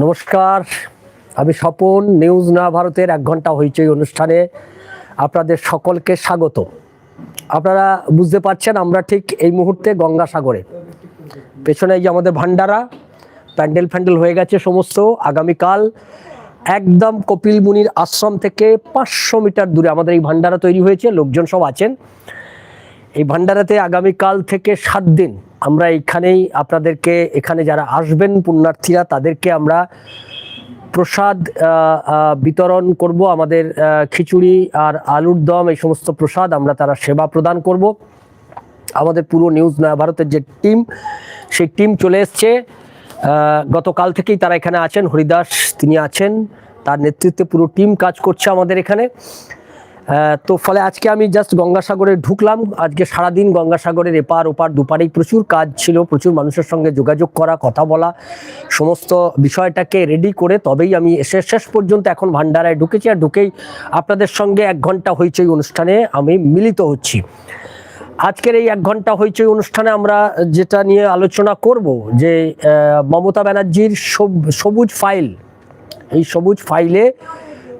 নমস্কার। আমি স্বপন, নিউজ না ভারতের এক ঘণ্টা হইচই অনুষ্ঠানে আপনাদের সকলকে স্বাগত। আপনারা বুঝতে পারছেন আমরা ঠিক এই মুহূর্তে গঙ্গাসাগরে। পেছনে এই যে আমাদের ভান্ডারা, প্যান্ডেল ফ্যান্ডেল হয়ে গেছে সমস্ত। আগামীকাল একদম কপিল মুনির আশ্রম থেকে পাঁচশো মিটার দূরে আমাদের এই ভান্ডারা তৈরি হয়েছে, লোকজন সব আছেন। এই ভান্ডারাতে আগামীকাল থেকে সাত দিন আমরা এইখানেই আপনাদেরকে, এখানে যারা আসবেন পুণ্যার্থীরা, তাদেরকে আমরা প্রসাদ বিতরণ করব। আমাদের খিচুড়ি আর আলুর দম, এই সমস্ত প্রসাদ আমরা তারা সেবা প্রদান করব। আমাদের পুরো নিউজ নয়া ভারতের যে টিম, সেই টিম চলে এসছে। গতকাল থেকেই তারা এখানে আছেন। হরিদাস তিনি আছেন। তার নেতৃত্বে পুরো টিম কাজ করছে আমাদের এখানে। তো ফলে আজকে আমি জাস্ট গঙ্গাসাগরে ঢুকলাম। আজকে সারাদিন গঙ্গাসাগরের এপার ওপার দুপারেই প্রচুর কাজ ছিল, প্রচুর মানুষের সঙ্গে যোগাযোগ করা, কথা বলা, সমস্ত বিষয়টাকে রেডি করে তবেই আমি এসে শেষ পর্যন্ত এখন ভান্ডারায় ঢুকেছি। আর ঢুকেই আপনাদের সঙ্গে এক ঘণ্টা হইচই অনুষ্ঠানে আমি মিলিত হচ্ছি। আজকের এই এক ঘণ্টা হইচই অনুষ্ঠানে আমরা যেটা নিয়ে আলোচনা করব যে মমতা ব্যানার্জির সব- সবুজ ফাইল এই সবুজ ফাইলে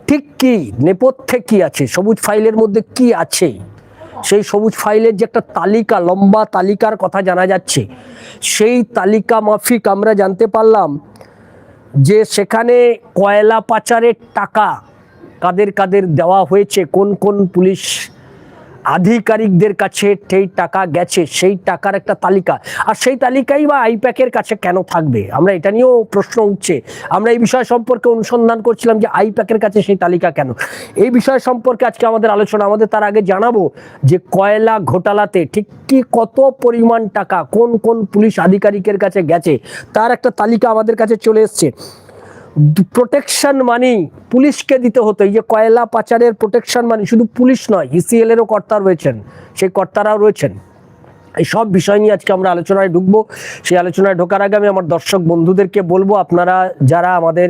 ঠিক কি? নেপথ্যে কি আছে? সবুজ ফাইলের মধ্যে কি আছে? সেই সবুজ ফাইলের যে একটা তালিকা, লম্বা তালিকার কথা জানা যাচ্ছে। সেই তালিকা মাফিক আমরা জানতে পারলাম যে সেখানে কয়লা পাচারের টাকা কাদের কাদের দেওয়া হয়েছে, কোন কোন পুলিশ আধিকারিকদের কাছে সেই টাকা গেছে, সেই টাকার একটা তালিকা। আর সেই তালিকাই বা আইপ্যাকের কাছে কেন থাকবে? আমরা এটা নিয়েও প্রশ্ন উঠছে। আমরা এই বিষয় সম্পর্কে অনুসন্ধান করছিলাম যে আইপ্যাকের কাছে সেই তালিকা কেন? এই বিষয় সম্পর্কে আজকে আমাদের আলোচনা, আমাদের তার আগে জানাব যে কয়লা ঘোটালাতে ঠিক কি কত পরিমাণ টাকা, কোন কোন পুলিশ আধিকারিকের কাছে গেছে, তার একটা তালিকা আমাদের কাছে চলে এসছে। প্রোটেকশন মানি পুলিশকে দিতে হতো। এই যে কয়লা পাচারের প্রোটেকশন মানি শুধু পুলিশ নয় ইসিএল এরও কর্তা রয়েছেন। সেই কর্তারাও রয়েছেন। এই সব বিষয় নিয়ে আজকে আমরা আলোচনায় ঢুকবো। সেই আলোচনায় ঢোকার আগে আমি আমার দর্শক বন্ধুদেরকে বলব, আপনারা যারা আমাদের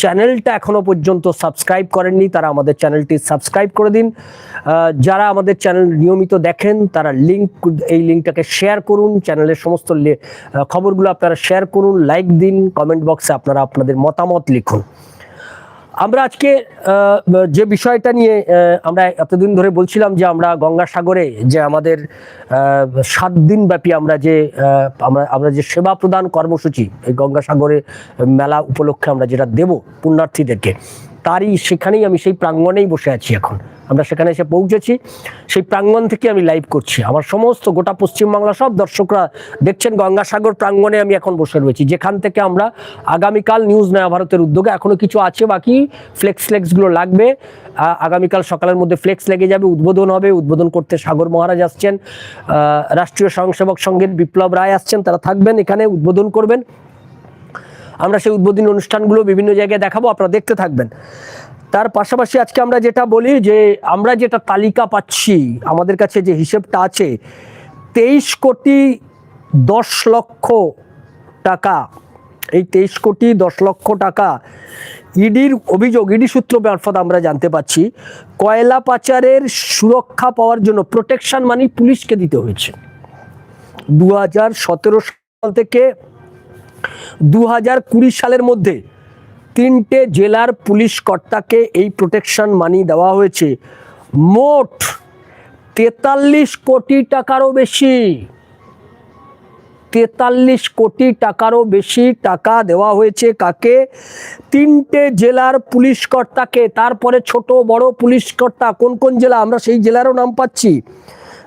চ্যানেলটা এখনও পর্যন্ত সাবস্ক্রাইব করেননি, তারা আমাদের চ্যানেলটি সাবস্ক্রাইব করে দিন। যারা আমাদের চ্যানেল নিয়মিত দেখেন, তারা লিঙ্ক এই লিঙ্কটাকে শেয়ার করুন, চ্যানেলের সমস্ত খবরগুলো আপনারা শেয়ার করুন লাইক দিন কমেন্ট বক্সে আপনারা আপনাদের মতামত লিখুন। আমরা আজকে যে বিষয়টা নিয়ে আমরা এতদিন ধরে বলছিলাম যে আমরা গঙ্গাসাগরে যে আমাদের সাত দিন ব্যাপী আমরা যে আমরা আমরা যে সেবা প্রদান কর্মসূচি, এই গঙ্গাসাগরে মেলা উপলক্ষে আমরা যেটা দেব পুণ্যার্থীদেরকে তারই সেখানেই আমি সেই প্রাঙ্গণেই বসে আছি এখন। আমরা সেখানে এসে পৌঁছেছি। সেই প্রাঙ্গণ থেকে আমি লাইভ করছি। আমার সমস্ত গোটা পশ্চিমবাংলা সব দর্শকরা দেখছেন গঙ্গাসাগর প্রাঙ্গণে আমি এখন বসে রয়েছি। যেখান থেকে আমরা আগামীকাল নিউজ নয়া ভারতের উদ্যোগে এখনও কিছু আছে, বাকি ফ্লেক্স ফ্লেক্সগুলো লাগবে। আগামীকাল সকালের মধ্যে ফ্লেক্স লেগে যাবে, উদ্বোধন হবে। উদ্বোধন করতে সাগর মহারাজ আসছেন। রাষ্ট্রীয় স্বয়ংসেবক সংঘের বিপ্লব রায় আসছেন, তারা থাকবেন এখানে, উদ্বোধন করবেন। আমরা সেই উদ্বোধনী অনুষ্ঠানগুলো বিভিন্ন জায়গায় দেখাবো, আপনারা দেখতে থাকবেন। তার পাশাপাশি আজকে আমরা যেটা বলি যে, আমরা যেটা তালিকা পাচ্ছি, আমাদের কাছে যে হিসেবটা আছে, তেইশ কোটি দশ লক্ষ টাকা। এই তেইশ কোটি দশ লক্ষ টাকা ইডির অভিযোগ, ইডি সূত্র মারফত আমরা জানতে পাচ্ছি, কয়লা পাচারের সুরক্ষা পাওয়ার জন্য প্রোটেকশন মানি পুলিশকে দিতে হয়েছে। দু হাজার সতেরো সাল থেকে দু হাজার কুড়ি সালের মধ্যে তিনটে জেলার পুলিশ কর্তাকে এই প্রোটেকশন মানি দেওয়া হয়েছে। মোট তেতাল্লিশ কোটি টাকারও বেশি। তেতাল্লিশ কোটি টাকারও বেশি টাকা দেওয়া হয়েছে কাকে? তিনটে জেলার পুলিশ কর্তাকে। তারপরে ছোট বড় পুলিশ কর্তা কোন কোন জেলা? আমরা সেই জেলারও নাম পাচ্ছি।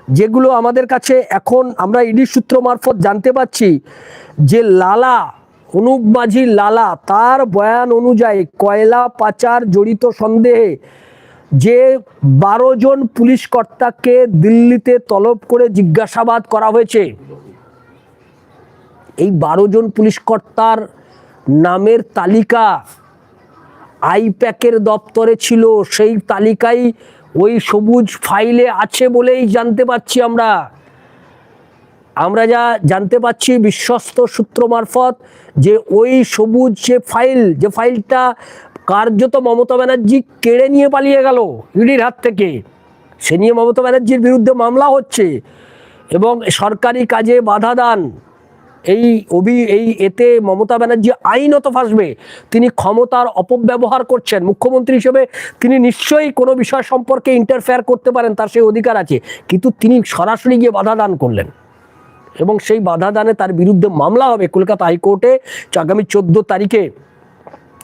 যেগুলো আমাদের কাছে এখন আমরা ইডি সূত্র মারফত জানতে পাচ্ছি যে লালা, অনুপ মাঝি লালা, তার বয়ান অনুযায়ী কয়লা পাচার জড়িত সন্দেহে যে বারো জন পুলিশ কর্তাকে দিল্লিতে তলব করে জিজ্ঞাসাবাদ করা হয়েছে। এই বারো জন পুলিশ কর্তার নামের তালিকা আইপ্যাকের দপ্তরে ছিল, সেই তালিকাই ওই সবুজ ফাইলে আছে বলেই জানতে পাচ্ছি আমরা। আমরা যা জানতে পাচ্ছি বিশ্বস্ত সূত্র মারফত যে ওই সবুজ যে ফাইল, যে ফাইলটা কার্যত মমতা ব্যানার্জি কেড়ে নিয়ে পালিয়ে গেল ইডির হাত থেকে। সে নিয়ে মমতা ব্যানার্জির বিরুদ্ধে মামলা হচ্ছে এবং সরকারি কাজে বাধা দান। এই অভি, এই এতে মমতা ব্যানার্জি আইনত ফাঁসবে। তিনি ক্ষমতার অপব্যবহার করছেন। মুখ্যমন্ত্রী হিসেবে তিনি নিশ্চয়ই কোনো বিষয় সম্পর্কে ইন্টারফেয়ার করতে পারেন, তার সেই অধিকার আছে। কিন্তু তিনি সরাসরি গিয়ে বাধা দান করলেন। এবং সেই বাধা দানে তার বিরুদ্ধে মামলা হবে কলকাতা হাইকোর্টে। আগামী চোদ্দ তারিখে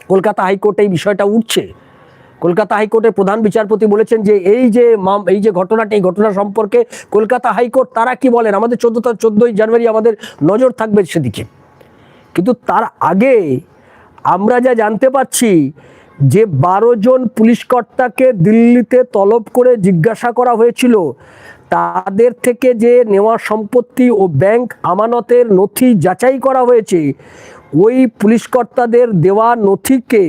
কলকাতা হাইকোর্টে এই বিষয়টা উঠছে। কলকাতা হাইকোর্টের প্রধান বিচারপতি বলেছেন যে এই যে এই যে ঘটনাটি, এই ঘটনা সম্পর্কে কলকাতা হাইকোর্ট তারা কি বলেন? আমাদের চোদ্দ চোদ্দোই জানুয়ারি আমাদের নজর থাকবে সেদিকে। কিন্তু তার আগে আমরা যা জানতে পাচ্ছি যে বারো জন পুলিশ কর্তাকে দিল্লিতে তলব করে জিজ্ঞাসা করা হয়েছিল, তাদের থেকে যে নেওয়া সম্পত্তি ও ব্যাংক আমানতের নথি যাচাই করা হয়েছে, ওই পুলিশ কর্তাদের দেওয়া নথিকে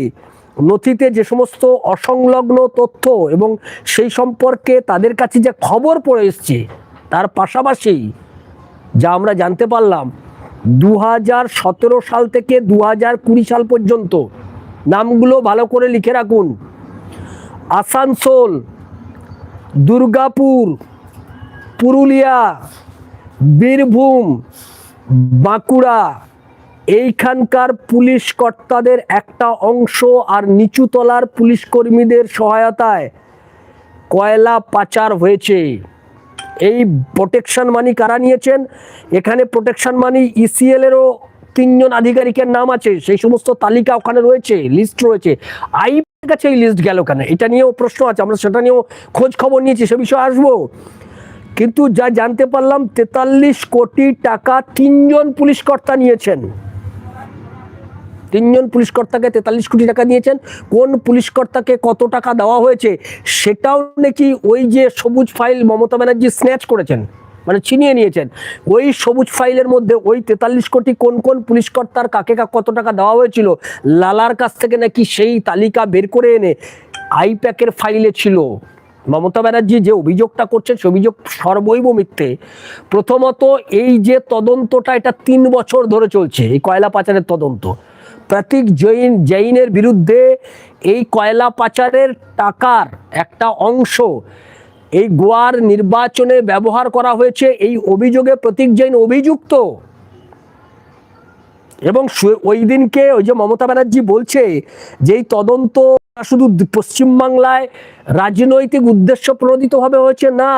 নথিতে যে সমস্ত অসংলগ্ন তথ্য এবং সেই সম্পর্কে তাদের কাছে যে খবর পড়ে এসছে, তার পাশাপাশি যা আমরা জানতে পারলাম দু হাজার সতেরো সাল থেকে দু হাজার কুড়ি সাল পর্যন্ত নামগুলো ভালো করে লিখে রাখুন। আসানসোল, দুর্গাপুর, পুরুলিয়া, বীরভূম, বাঁকুড়া এইখানকার পুলিশ কর্তাদের একটা অংশ আর নিচুতলার পুলিশ কর্মীদের সহায়তায় কয়লা পাচার হয়েছে। এই প্রোটেকশন মানি কারা নিয়েছেন? এখানে প্রোটেকশন মানি ইসিএল এরও তিনজন আধিকারিকের নাম আছে। সেই সমস্ত তালিকা ওখানে রয়েছে লিস্ট রয়েছে। আই কাছে এই লিস্ট গেল কেন? এটা নিয়েও প্রশ্ন আছে, আমরা সেটা নিয়েও খোঁজ খবর নিয়েছি, সে বিষয়ে আসব। কিন্তু যা জানতে পারলাম, তেতাল্লিশ কোটি টাকা তিনজন পুলিশ কর্তা নিয়েছেন। তিনজন পুলিশ কর্তাকে তেতাল্লিশ কোটি টাকা দিয়েছেন। কোন পুলিশ কর্তাকে কত টাকা দেওয়া হয়েছে সেটাও নাকি ওই যে সবুজ ফাইল মমতা ব্যানার্জি স্ন্যাচ করেছেন মানে ছিনিয়ে নিয়েছেন। ওই সবুজ ফাইলের মধ্যে ওই তেতাল্লিশ কোটি কোন কোন পুলিশ কর্তার কাকে কত টাকা দেওয়া হয়েছিল, লালার কাছ থেকে নাকি সেই তালিকা বের করে এনে আইপ্যাকের ফাইলে ছিল। মমতা ব্যানার্জি যে অভিযোগটা করছেন সে অভিযোগ সর্বৈব মিথ্যে। প্রথমত এই যে তদন্তটা এটা তিন বছর ধরে চলছে, এই কয়লা পাচারের তদন্ত। প্রতীক জৈন, জৈনের বিরুদ্ধে এই কয়লা পাচারের টাকার একটা অংশ এই গোয়ার নির্বাচনে ব্যবহার করা হয়েছে। এই অভিযোগে প্রতীক জৈন অভিযুক্ত। এবং ওই দিনকে ওই যে মমতা ব্যানার্জি বলছে যে এই তদন্ত শুধু পশ্চিমবাংলায় রাজনৈতিক উদ্দেশ্য প্রণোদিতভাবে হয়েছে না।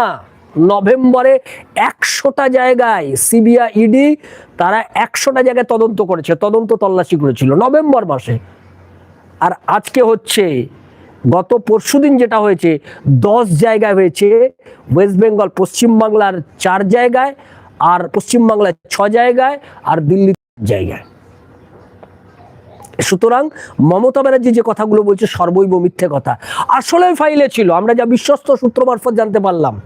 নভেম্বরে একশোটা জায়গায় সিবিআই ইডি, তারা একশোটা জায়গায় তদন্ত করেছে, তদন্ত তল্লাশি করেছিল নভেম্বর মাসে। আর আজকে হচ্ছে, গত পরশুদিন যেটা হয়েছে, দশ জায়গায় হয়েছে, ওয়েস্ট বেঙ্গল পশ্চিমবাংলার চার জায়গায়, আর পশ্চিমবাংলার ছ জায়গায়, আর দিল্লি জায়গায়। সুতরাং মমতা ব্যানার্জি যে কথাগুলো বলছে সর্বৈব মিথ্যে কথা। আসলে ফাইলে ছিল, আমরা যা বিশ্বস্ত সূত্র মারফত জানতে পারলাম।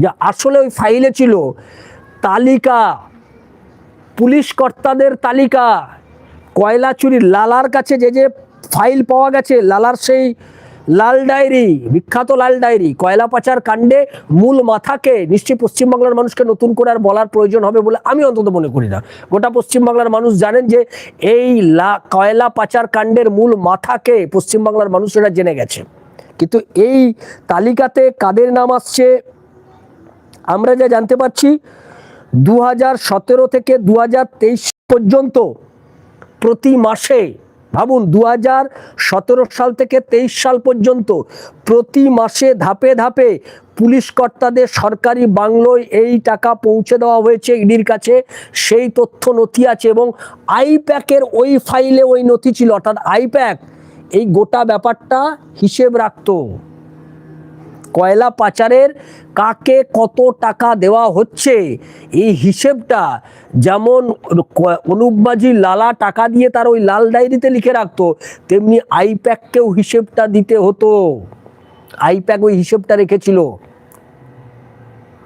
যে আসলে ওই ফাইলে ছিল তালিকা, পুলিশ কর্তাদের তালিকা, কয়লা চুরির লালার কাছে যে যে ফাইল পাওয়া গেছে, লালার সেই লাল ডায়েরি, বিখ্যাত লাল ডায়েরি, কয়লা পাচার কাণ্ডে মূল মাথাকে নিশ্চয়ই পশ্চিমবাংলার মানুষকে নতুন করে আর বলার প্রয়োজন হবে বলে আমি অন্তত মনে করি না। গোটা পশ্চিমবাংলার মানুষ জানেন যে এই লা, কয়লা পাচার কাণ্ডের মূল মাথাকে পশ্চিমবাংলার মানুষেরা জেনে গেছে। কিন্তু এই তালিকাতে কাদের নাম আসছে? আমরা যা জানতে পারছি দু হাজার সতেরো থেকে দু হাজার তেইশ পর্যন্ত প্রতি মাসে, ভাবুন দু হাজার সতেরো সাল থেকে তেইশ সাল পর্যন্ত প্রতি মাসে ধাপে ধাপে পুলিশ কর্তাদের সরকারি বাংলোয় এই টাকা পৌঁছে দেওয়া হয়েছে ইডির কাছে। সেই তথ্য নথি আছে এবং আইপ্যাকের ওই ফাইলে ওই নথি ছিল। অর্থাৎ আইপ্যাক এই গোটা ব্যাপারটা হিসেব রাখতো। কয়লা পাচারের কাকে কত টাকা দেওয়া হচ্ছে? এই হিসেবটা যেমন ক- অনুপ মাঝি লালা টাকা দিয়ে তার ওই লাল ডায়েরিতে লিখে রাখতো, তেমনি আইপ্যাককেও হিসেবটা দিতে হতো। আইপ্যাক ওই হিসেবটা রেখেছিল।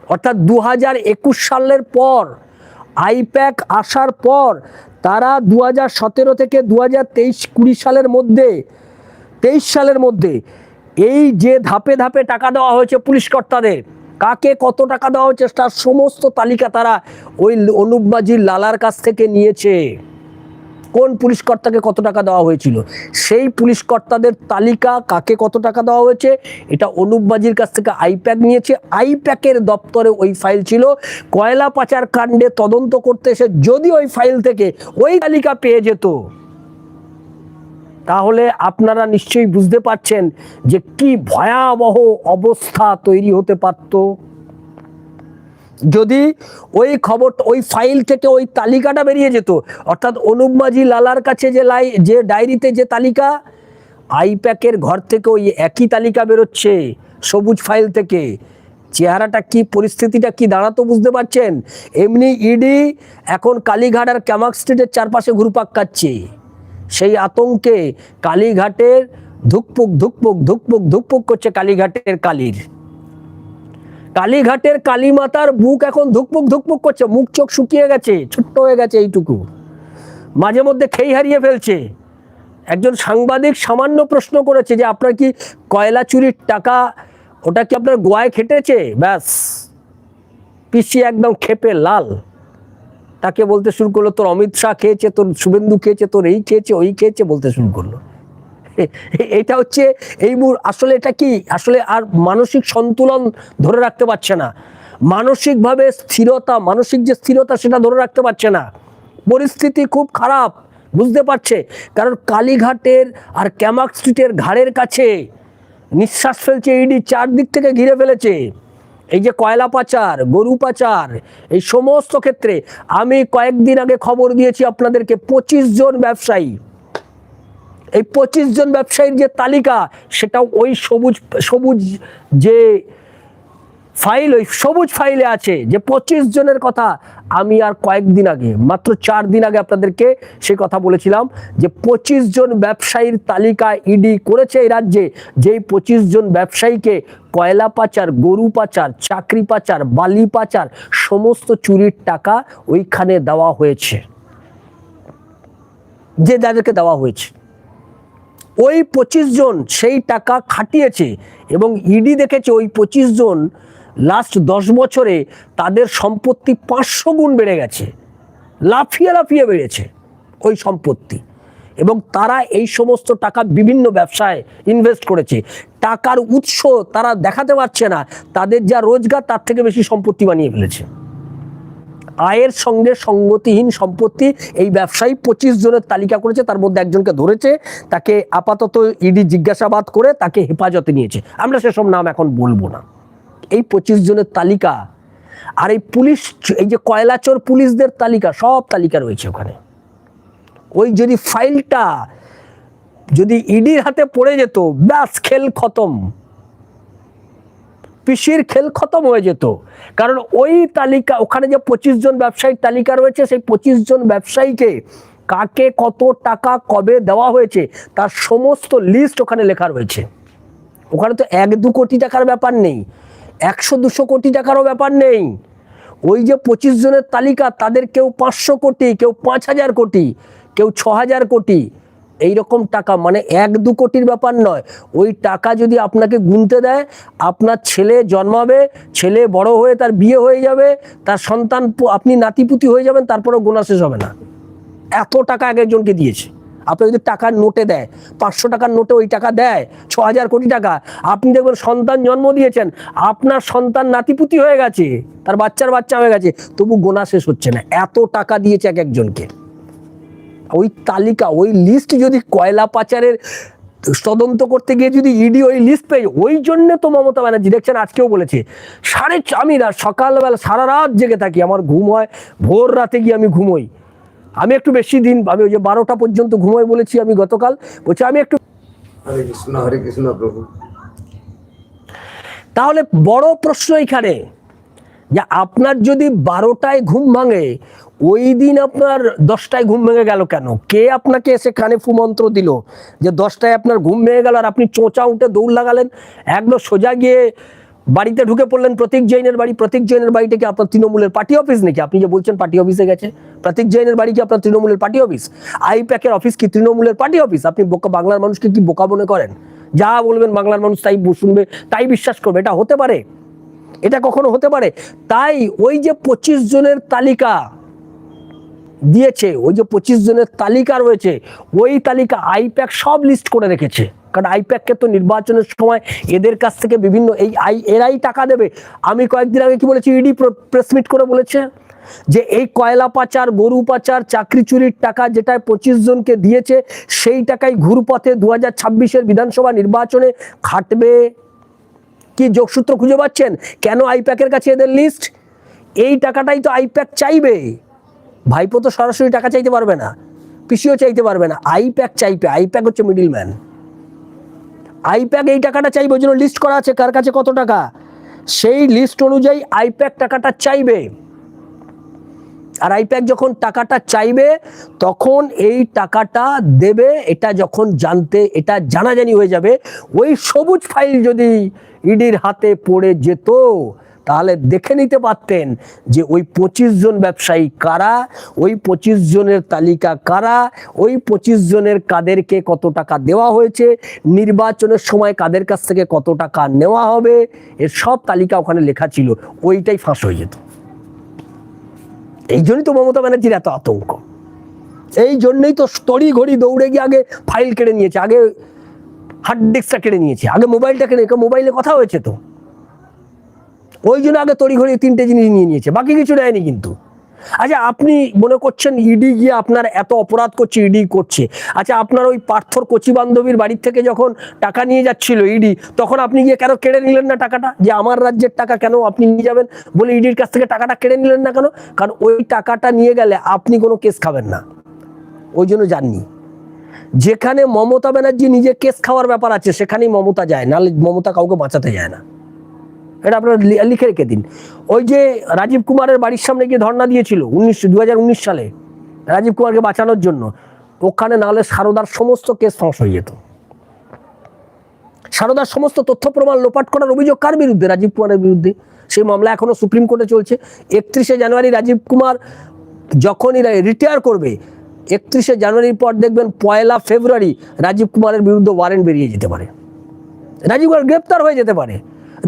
অর্থাৎ দু একুশ সালের পর, আইপ্যাক আসার পর, তারা দু হাজার সতেরো থেকে দু হাজার সালের মধ্যে, তেইশ সালের মধ্যে এই যে ধাপে ধাপে টাকা দেওয়া হয়েছে পুলিশ কর্তাদের কাকে কত টাকা দেওয়া হয়েছে তার সমস্ত তালিকা তারা ওই অনুপ মাঝির লালার কাছ থেকে নিয়েছে। কোন পুলিশ কর্তাকে কত টাকা দেওয়া হয়েছিল? সেই পুলিশ কর্তাদের তালিকা কাকে কত টাকা দেওয়া হয়েছে? এটা অনুপবাজির কাছ থেকে আইপ্যাক নিয়েছে। আইপ্যাকের দপ্তরে ওই ফাইল ছিল। কয়লা পাচার কাণ্ডে তদন্ত করতে এসে যদি ওই ফাইল থেকে ওই তালিকা পেয়ে যেত তাহলে আপনারা নিশ্চয়ই বুঝতে পারছেন যে কি ভয়াবহ অবস্থা তৈরি হতে পারত। যদি ওই খবর, ওই ফাইল থেকে ওই তালিকাটা বেরিয়ে যেত, অর্থাৎ অনুপ মাঝি লালার কাছে যে লাই, যে ডায়েরিতে যে তালিকা, আইপ্যাকের ঘর থেকে ওই একই তালিকা বেরোচ্ছে সবুজ ফাইল থেকে। চেহারাটা কি, পরিস্থিতিটা কি দাঁড়াতো বুঝতে পারছেন? এমনি ইডি এখন কালীঘাট আর ক্যামাক স্ট্রিটের চারপাশে ঘুরপাক কাচ্ছে সেই আতঙ্কে কালীঘাটের ধুকপুক ধুকপুক ধুকপুক ধুকপুক করছে কালীঘাটের কালীর। কালীঘাটের কালী মাতার বুক এখন ধুকপুক ধুকপুক করছে। মুখ চোখ শুকিয়ে গেছে, ছোট্ট হয়ে গেছে এইটুকু। মাঝে মধ্যে খেই হারিয়ে ফেলছে। একজন সাংবাদিক সামান্য প্রশ্ন করেছে যে, আপনার কি কয়লা চুরির টাকা, ওটা কি আপনার গোয়ায় খেটেছে? ব্যাস, পিসি একদম খেপে লাল। তাকে বলতে শুরু করল, তোর অমিত শাহ খেয়েছে, তোর শুভেন্দু খেয়েছে, তোর এই খেয়েছে, ওই খেয়েছে, বলতে শুরু করল। এটা হচ্ছে এই আসলে এটা কি? আসলে আর মানসিক সন্তুলন ধরে রাখতে পারছে না। মানসিকভাবে স্থিরতা, মানসিক যে স্থিরতা সেটা ধরে রাখতে পারছে না। পরিস্থিতি খুব খারাপ, বুঝতে পারছে? কারণ কালীঘাটের আর ক্যামাক স্ট্রিটের ঘাড়ের কাছে নিঃশ্বাস ফেলছে ইডি, চারদিক থেকে ঘিরে ফেলেছে। এই যে কয়লা পাচার, গরু পাচার, এই সমস্ত ক্ষেত্রে আমি কয়েকদিন আগে খবর দিয়েছি আপনাদেরকে, পঁচিশ জন ব্যবসায়ী। এই পঁচিশ জন ব্যবসায়ীর যে তালিকা, সেটাও ওই সবুজ সবুজ যে ফাইল, ওই সবুজ ফাইলে আছে যে পঁচিশ জনের কথা আমি আর কয়েকদিন আগে, মাত্র চার দিন আগে আপনাদেরকে সে কথা বলেছিলাম যে পঁচিশ জন ব্যবসায়ীর তালিকা ইডি করেছে এই রাজ্যে, যেই পঁচিশ জন ব্যবসায়ীকে কয়লা পাচার, গরু পাচার, চাকরি পাচার, বালি পাচার, সমস্ত চুরির টাকা ওইখানে দেওয়া হয়েছে। যে যাদেরকে দেওয়া হয়েছে। ওই পঁচিশ জন সেই টাকা খাটিয়েছে এবং ইডি দেখেছে ওই পঁচিশ জন লাস্ট দশ বছরে তাদের সম্পত্তি পাঁচশো গুণ বেড়ে গেছে। লাফিয়ে লাফিয়ে বেড়েছে ওই সম্পত্তি। এবং তারা এই সমস্ত টাকা বিভিন্ন ব্যবসায় ইনভেস্ট করেছে। টাকার উৎস তারা দেখাতে পারছে না। তাদের যা রোজগার তার থেকে বেশি সম্পত্তি বানিয়ে ফেলেছে। আয়ের সঙ্গে সঙ্গতিহীন সম্পত্তি এই ব্যবসায়ী পঁচিশ জনের তালিকা করেছে, তার মধ্যে একজনকে ধরেছে, তাকে আপাতত ইডি জিজ্ঞাসাবাদ করে তাকে হেফাজতে নিয়েছে। আমরা সেসব নাম এখন বলব না। এই পঁচিশ জনের তালিকা আর এই পুলিশ, এই যে কয়লাচোর পুলিশদের তালিকা, সব তালিকা রয়েছে ওখানে। ওই যদি ফাইলটা যদি ইডির হাতে পড়ে যেত, ব্যাস খেল খতম। পিসির খেল খতম হয়ে যেত। কারণ ওই তালিকা, ওখানে যে পঁচিশ জন ব্যবসায়ীর তালিকা রয়েছে, সেই পঁচিশ জন ব্যবসায়ীকে কাকে কত টাকা কবে দেওয়া হয়েছে, তার সমস্ত লিস্ট ওখানে লেখা রয়েছে। ওখানে তো এক দু কোটি টাকার ব্যাপার নেই। একশো দুশো কোটি টাকারও ব্যাপার নেই। ওই যে পঁচিশ জনের তালিকা, তাদের কেউ পাঁচশো কোটি, কেউ পাঁচ হাজার কোটি, কেউ ছ হাজার কোটি এই রকম টাকা। মানে এক দু কোটির ব্যাপার নয়। ওই টাকা যদি আপনাকে গুনতে দেয়, আপনার ছেলে জন্মাবে, ছেলে বড় হয়ে তার বিয়ে হয়ে যাবে, তার সন্তান আপনি নাতিপুতি হয়ে যাবেন, তারপরেও গোনা শেষ হবে না। এত টাকা এক একজনকে দিয়েছে। আপনি যদি টাকার নোটে দেয়, পাঁচশো টাকার নোটে ওই টাকা দেয় ছ হাজার কোটি টাকা, আপনি দেখবেন সন্তান জন্ম দিয়েছেন, আপনার সন্তান নাতিপুতি হয়ে গেছে, তার বাচ্চার বাচ্চা হয়ে গেছে, তবু গোনা শেষ হচ্ছে না, এত টাকা দিয়েছে এক একজনকে। ওই তালিকা, ওই লিস্ট যদি কয়লা পাচারের তদন্ত করতে গিয়ে যদি ইডি ওই লিস্ট পেয়ে ওই জন্য তো মমতা ব্যানার্জি, দেখছেন আজকেও বলেছে, সাড়ে আমি সকালবেলা সারা রাত জেগে থাকি, আমার ঘুম হয়, ভোর রাতে গিয়ে আমি ঘুমোই। আমি একটু বেশি দিন আমি ওই যে বারোটা পর্যন্ত ঘুমোই বলেছি আমি গতকাল বলছি আমি একটু হরে কৃষ্ণ হরে কৃষ্ণ প্রভু। তাহলে বড় প্রশ্ন এখানে যে আপনার যদি বারোটায় ঘুম ভাঙে ওই দিন আপনার দশটায় ঘুম ভেঙে গেল কেন? কে আপনাকে এসে কানে ফুমন্ত্র দিল যে দশটায় আপনার ঘুম ভেঙে গেল আর আপনি চোঁচা উঠে দৌড় লাগালেন? একদম সোজা গিয়ে বাড়িতে ঢুকে পড়লেন প্রতীক জৈনের বাড়ি। প্রতীক জৈনের বাড়িটা কি আপনার তৃণমূলের পার্টি অফিস নাকি? আপনি যে বলছেন পার্টি অফিসে গেছে। প্রতীক জৈনের বাড়ি কি আপনার তৃণমূলের পার্টি অফিস? আইপ্যাকের অফিস কি তৃণমূলের পার্টি অফিস? আপনি বোকা বাংলার মানুষকে কি বোকা মনে করেন? যা বলবেন বাংলার মানুষ তাই শুনবে, তাই বিশ্বাস করবে। এটা হতে পারে। এটা কখনো হতে পারে। তাই ওই যে পঁচিশ জনের তালিকা দিয়েছে, ওই যে পঁচিশ জনের তালিকা রয়েছে, ওই তালিকা আইপ্যাক সব লিস্ট করে রেখেছে। কারণ আইপ্যাককে তো নির্বাচনের সময় এদের কাছ থেকে বিভিন্ন এই আই, এরাই টাকা দেবে। আমি কয়েকদিন আগে কি বলেছি, ইডি প্রেস মিট করে বলেছে যে এই কয়লা পাচার, গরু পাচার, চাকরি চুরির টাকা যেটা পঁচিশ জনকে দিয়েছে, সেই টাকাই ঘুরপথে দু হাজার ছাব্বিশের বিধানসভা নির্বাচনে খাটবে। কি যোগসূত্র খুঁজে পাচ্ছেন? কেন আইপ্যাকের কাছে এদের লিস্ট এই টাকাটাই তো আইপ্যাক চাইবে। ভাইপো তো সরাসরি টাকা চাইতে পারবে না, পিসিও চাইতে পারবে না, আইপ্যাক চাইবে। আইপ্যাক হচ্ছে মিডিল ম্যান আইপ্যাক এই টাকাটা চাইবে, ওই জন্য লিস্ট করা আছে, কার কাছে কত টাকা? সেই লিস্ট অনুযায়ী আইপ্যাক টাকাটা চাইবে। আর আইপ্যাক যখন টাকাটা চাইবে, তখন এই টাকাটা দেবে, এটা যখন জানতে, এটা জানাজানি হয়ে যাবে। ওই সবুজ ফাইল যদি ইডির হাতে পড়ে যেত তাহলে দেখে নিতে পারতেন যে ওই পঁচিশ জন ব্যবসায়ী কারা, ওই পঁচিশ জনের তালিকা কারা, ওই পঁচিশ জনের কাদেরকে কত টাকা দেওয়া হয়েছে, নির্বাচনের সময় কাদের কাছ থেকে কত টাকা নেওয়া হবে, এর সব তালিকা ওখানে লেখা ছিল, ওইটাই ফাঁস হয়ে যেত। এই জন্যই তো মমতা ব্যানার্জির এত আতঙ্ক। এই জন্যই তো তড়ি ঘড়ি দৌড়ে গিয়ে আগে ফাইল কেড়ে নিয়েছে, আগে হার্ড ডিস্কটা কেড়ে নিয়েছে, আগে মোবাইলটা কেড়ে মোবাইলে কথা হয়েছে তো। ওই জন্য আগে তড়ি ঘড়ি তিনটে জিনিস নিয়ে নিয়েছে, বাকি কিছু নেয়নি কিন্তু। আচ্ছা আপনি মনে করছেন ইডি গিয়ে আপনার এত অপরাধ করছে ইডি করছে। আচ্ছা আপনার ওই পার্থর কচি বান্ধবীর বাড়ির থেকে যখন টাকা নিয়ে যাচ্ছিল ইডি তখন আপনি গিয়ে কেন কেড়ে নিলেন না টাকাটা? যে আমার রাজ্যের টাকা কেন আপনি নিয়ে যাবেন? বলে ইডির কাছ থেকে টাকাটা কেড়ে নিলেন না কেন? কারণ ওই টাকাটা নিয়ে গেলে আপনি কোনো কেস খাবেন না। ওই জন্য যাননি। যেখানে মমতা ব্যানার্জি নিজে কেস খাওয়ার ব্যাপার আছে, সেখানেই মমতা যায়, নাহলে মমতা কাউকে বাঁচাতে যায় না। এটা আপনারা লিখে রেখে দিন। ওই যে রাজীব কুমারের বাড়ির সামনে গিয়ে ধর্ণা দিয়েছিল উনিশশো দু সালে রাজীব কুমারকে বাঁচানোর জন্য। ওখানে নাহলে সারদার সমস্ত কেস ফাঁস হয়ে যেত। সারদার সমস্ত তথ্য প্রমাণ লোপাট করার অভিযোগ কার বিরুদ্ধে? রাজীব কুমারের বিরুদ্ধে। সেই মামলা এখনও সুপ্রিম কোর্টে চলছে। একত্রিশে জানুয়ারি রাজীব কুমার যখনই রিটায়ার করবে, একত্রিশে জানুয়ারির পর দেখবেন পয়লা ফেব্রুয়ারি রাজীব কুমারের বিরুদ্ধে ওয়ারেন্ট বেরিয়ে যেতে পারে। রাজীব কুমার গ্রেপ্তার হয়ে যেতে পারে।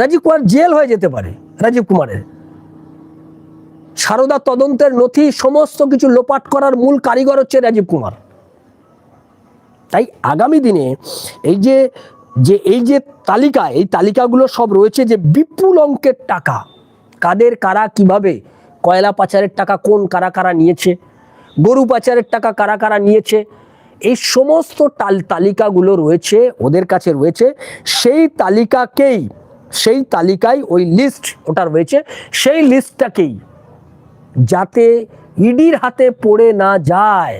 রাজীব কুমার জেল হয়ে যেতে পারে, রাজীব কুমারের। সারদা তদন্তের নথি, সমস্ত কিছু লোপাট করার মূল কারিগর হচ্ছে রাজীব কুমার। তাই আগামী দিনে এই যে যে, এই যে তালিকা, এই তালিকাগুলো সব রয়েছে যে বিপুল অঙ্কের টাকা, কাদের কারা কীভাবে, কয়লা পাচারের টাকা কোন কারা কারা নিয়েছে, গরু পাচারের টাকা কারা কারা নিয়েছে, এই সমস্ত তাল তালিকাগুলো রয়েছে, ওদের কাছে রয়েছে, সেই তালিকাকেই সেই তালিকায় ওই লিস্ট ওটা রয়েছে। সেই লিস্টটাকেই যাতে ইডির হাতে পড়ে না যায়।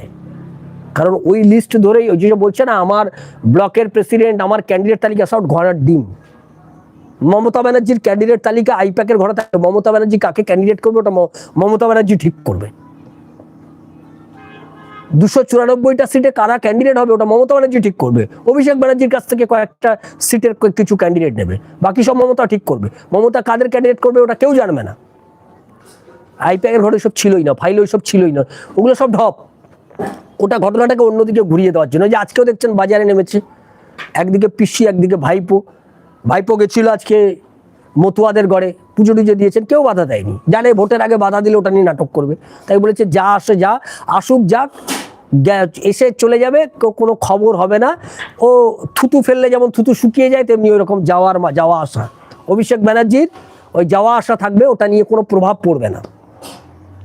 কারণ ওই লিস্ট ধরেই ওই যে বলছে না, আমার ব্লকের প্রেসিডেন্ট আমার ক্যান্ডিডেট তালিকা সব ঘোড়ার ডিম। মমতা ব্যানার্জির ক্যান্ডিডেট তালিকা আইপ্যাকের ঘরে থাকবে মমতা ব্যানার্জি কাকে ক্যান্ডিডেট করবে, ওটা মমতা ব্যানার্জি ঠিক করবে। দুশো চুরানব্বইটা সিটে কারা ক্যান্ডিডেট হবে ওটা মমতা ব্যানার্জি ঠিক করবে। অভিষেক ব্যানার্জির কাছ থেকে কয়েকটা সিটের কিছু ক্যান্ডিডেট নেবে। বাকি সব মমতা ঠিক করবে। মমতা কাদের ক্যান্ডিডেট করবে ওটা কেউ জানবে না। আইপ্যাকের ঘরে সব ছিলই না ফাইল সব ছিলই না। ওগুলো সব ঢপ। ওটা ঘটনাটাকে অন্যদিকে ঘুরিয়ে দেওয়ার জন্য। যে আজকেও দেখছেন বাজারে নেমেছে। একদিকে পিসি, একদিকে ভাইপো। ভাইপো গেছিল আজকে মতুয়াদের ঘরে। পুজো টুজো দিয়েছেন, কেউ বাধা দেয়নি। জানে ভোটের আগে বাধা দিলে ওটা নিয়ে নাটক করবে। তাই বলেছে, যা আসে যা, আসুক যাক। এসে চলে যাবে কোনো খবর হবে না। ও থুতু ফেললে যেমন থুতু শুকিয়ে যায়, তেমনি ওইরকম যাওয়ার মা- যাওয়া আসা। অভিষেক ব্যানার্জির ওই যাওয়া আসা থাকবে, ওটা নিয়ে কোনো প্রভাব পড়বে না।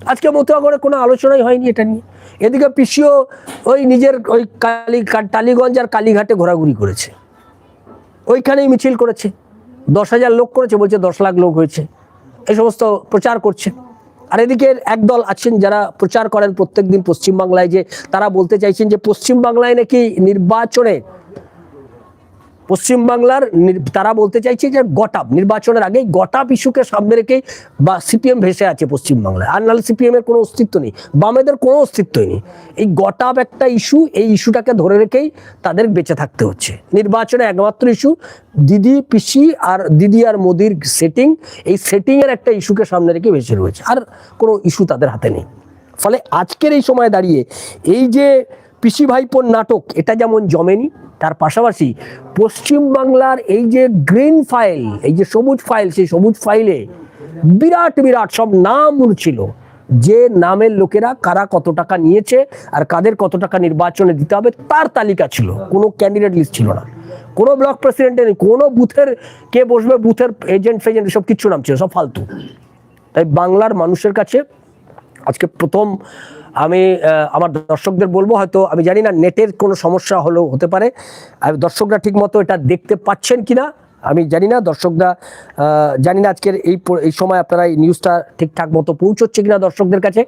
আজকে মতুয়া করে কোনো আলোচনাই হয়নি এটা নিয়ে। এদিকে পিসিও ওই নিজের ওই কালী, টালিগঞ্জ আর কালীঘাটে ঘোরাঘুরি করেছে। ওইখানেই মিছিল করেছে। দশ হাজার লোক করেছে, বলছে দশ লাখ লোক হয়েছে। এই সমস্ত প্রচার করছে। আর এদিকে একদল আছেন যারা প্রচার করেন প্রত্যেকদিন পশ্চিমবাংলায় যে তারা বলতে চাইছেন যে পশ্চিমবাংলায় নাকি নির্বাচনে পশ্চিমবাংলার তারা বলতে চাইছে যে গটাপ নির্বাচনের আগেই গটাপ ইস্যুকে সামনে রেখেই বা সিপিএম ভেসে আছে পশ্চিমবাংলায় আর নাহলে সিপিএম এর কোনো অস্তিত্ব নেই, বামেদের কোনো অস্তিত্বই নেই। এই গটাপ একটা ইস্যু, এই ইস্যুটাকে ধরে রেখেই তাদের বেঁচে থাকতে হচ্ছে। নির্বাচনে একমাত্র ইস্যু, দিদি, পিসি আর দিদি আর মোদির সেটিং এই সেটিং এর একটা ইস্যুকে সামনে রেখে ভেসে রয়েছে। আর কোনো ইস্যু তাদের হাতে নেই। ফলে আজকের এই সময় দাঁড়িয়ে এই যে পিসি ভাইপোর নাটক, এটা যেমন জমেনি, তার পাশাপাশি পশ্চিমবাংলার এই যে গ্রিন ফাইল, এই যে সবুজ ফাইল, সেই সবুজ ফাইলে বিরাট বিরাট সব নাম ছিল যে নামের লোকেরা কারা কত টাকা নিয়েছে আর কাদের কত টাকা নির্বাচনে দিতে হবে, তার তালিকা ছিল। কোনো ক্যান্ডিডেট লিস্ট ছিল না। কোনো ব্লক প্রেসিডেন্টের কোনো বুথের কে বসবে, বুথের এজেন্ট ফেজেন্ট সব কিচ্ছু নাম ছিল, সব ফালতু। তাই বাংলার মানুষের কাছে আজকে প্রথম আমি আমার দর্শকদের বলব, হয়তো আমি জানি না, নেটের কোনো সমস্যা হলেও হতে পারে। দর্শকরা ঠিক মতো এটা দেখতে পাচ্ছেন কিনা, আমি জানি না। দর্শকরা জানি না আজকের এই এই সময় আপনারা এই নিউজটা ঠিকঠাক মতো পৌঁছচ্ছে কিনা দর্শকদের কাছে।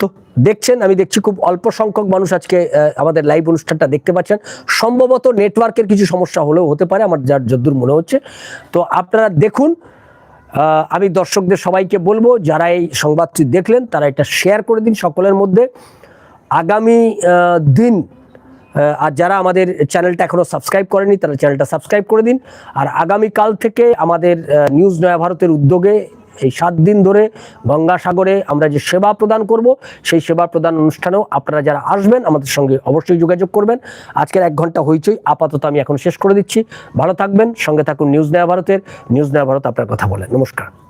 তো দেখছেন, আমি দেখছি খুব অল্প সংখ্যক মানুষ আজকে আমাদের লাইভ অনুষ্ঠানটা দেখতে পাচ্ছেন। সম্ভবত নেটওয়ার্কের কিছু সমস্যা হলেও হতে পারে, আমার যার যদ্দূর মনে হচ্ছে। তো আপনারা দেখুন আমি দর্শকদের সবাইকে বলব, যারা এই সংবাদটি দেখলেন, তারা এটা শেয়ার করে দিন সকলের মধ্যে। আগামী দিন আর যারা আমাদের চ্যানেলটা এখনও সাবস্ক্রাইব করেনি তারা চ্যানেলটা সাবস্ক্রাইব করে দিন। আর আগামীকাল থেকে আমাদের নিউজ নয়া ভারতের উদ্যোগে এই সাত দিন ধরে গঙ্গাসাগরে আমরা যে সেবা প্রদান করব, সেই সেবা প্রদান অনুষ্ঠানেও আপনারা যারা আসবেন আমাদের সঙ্গে অবশ্যই যোগাযোগ করবেন। আজকের এক ঘণ্টা হইচই, আপাতত আমি এখন শেষ করে দিচ্ছি। ভালো থাকবেন, সঙ্গে থাকুন নিউজ নেয়া ভারতের। নিউজ নেয়া ভারত আপনার কথা বলেন নমস্কার।